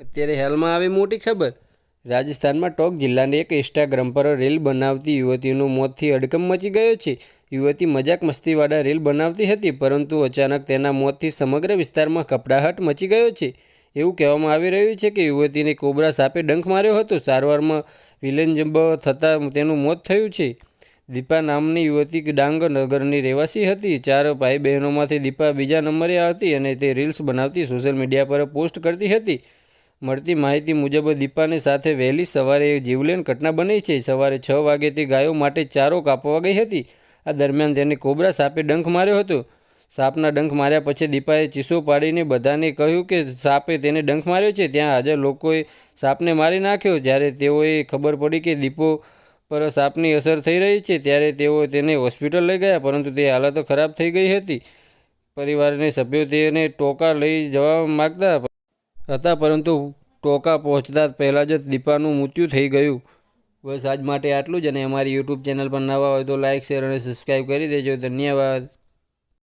અત્યારે હાલમાં આવી મોટી ખબર. રાજસ્થાનમાં ટોક જિલ્લાની એક ઇન્સ્ટાગ્રામ પર રીલ બનાવતી યુવતીનું મોતથી અડકમ મચી ગયો છે. યુવતી મજાક મસ્તીવાળા રીલ બનાવતી હતી, પરંતુ અચાનક તેના મોતથી સમગ્ર વિસ્તારમાં કપડાહટ મચી ગયો છે. એવું કહેવામાં આવી રહ્યું છે કે યુવતીને કોબરા સાપે ડંખ માર્યો હતો. સારવારમાં વિલંજબ થતાં તેનું મોત થયું છે. દીપા નામની યુવતી ડાંગ નગરની રહેવાસી હતી. ચાર ભાઈ બહેનોમાંથી દીપા બીજા નંબરે હતી અને તે રીલ્સ બનાવતી સોશિયલ મીડિયા પર પોસ્ટ કરતી હતી. મળતી માહિતી મુજબ દીપાની સાથે વહેલી સવારે એક જીવલેણ ઘટના બની છે. સવારે છ વાગે તે ગાયો માટે ચારો કાપવા ગઈ હતી. આ દરમિયાન તેને કોબરા સાપે ડંખ માર્યો હતો. સાપના ડંખ માર્યા પછી દીપાએ ચીસો પાડીને બધાને કહ્યું કે સાપે તેને ડંખ માર્યો છે. ત્યાં હાજર લોકોએ સાપને મારી નાખ્યો. જ્યારે તેઓએ ખબર પડી કે દીપો પર સાપની અસર થઈ રહી છે, ત્યારે તેઓ તેને હોસ્પિટલ લઈ ગયા, પરંતુ તે હાલત ખરાબ થઈ ગઈ હતી. પરિવારના સભ્યો તેને ટોકા લઈ જવા માગતા હતા, પરંતુ ટોકા પહોંચતા પહેલાં જ દીપાનું મૃત્યુ થઈ ગયું. બસ આજ માટે આટલું જ, અને અમારી યુટ્યુબ ચેનલ પર નવા હોય તો લાઇક શેર અને સબસ્ક્રાઈબ કરી દેજો. ધન્યવાદ.